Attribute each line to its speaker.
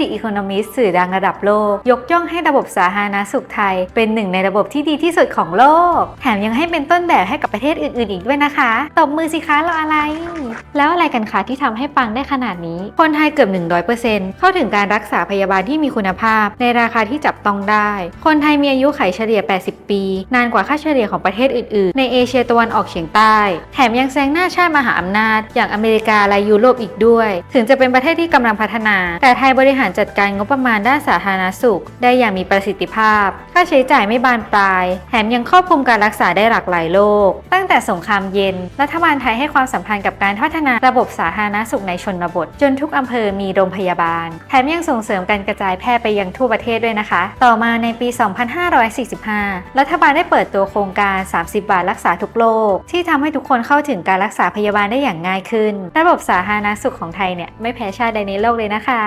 Speaker 1: The Economist สื่อดังระดับโลก ยกย่องให้ระบบสาธารณสุขไทย เป็นหนึ่งในระบบที่ดีที่สุดของโลก แถมยังให้เป็นต้นแบบให้กับประเทศอื่นๆ อีกด้วยนะคะ ตบมือสิคะเรออะไร แล้วอะไรกันคะที่ทำให้ปังได้ขนาดนี้ คนไทยเกือบ 100%เข้าถึงการรักษาพยาบาลที่มีคุณภาพ ในราคาที่จับต้องได้ คนไทยมีอายุขัยเฉลี่ย 80 ปี นานกว่าค่าเฉลี่ยของประเทศอื่นๆ ในเอเชียตะวันออกเฉียงใต้ แถมยังแซงหน้าชาติมหาอำนาจ อย่างอเมริกาและยุโรปอีกด้วย ถึงจะเป็นประเทศที่กำลังพัฒนา แต่ไทยบริหารจัดการงบประมาณด้านสาธารณสุข ได้อย่างมีประสิทธิภาพ ค่าใช้จ่ายไม่บานปลาย แถมยังครอบคลุมการรักษาได้หลากหลายโรค ตั้งแต่สงครามเย็น รัฐบาลไทยให้ความสำคัญกับการพัฒนาระบบสาธารณสุขในชนบท จนทุกอำเภอมีโรงพยาบาล แถมยังส่งเสริมการกระจายแพทย์ไปยังทั่วประเทศด้วยนะคะ ต่อมาในปี 2545 รัฐบาลได้เปิดตัวโครงการ 30 บาทรักษาทุกโรคที่ทำให้ทุกคนเข้าถึงการรักษาพยาบาลได้อย่างง่ายขึ้น ระบบสาธารณสุขของไทยเนี่ยไม่แพ้ชาติใดในโลกเลยนะคะ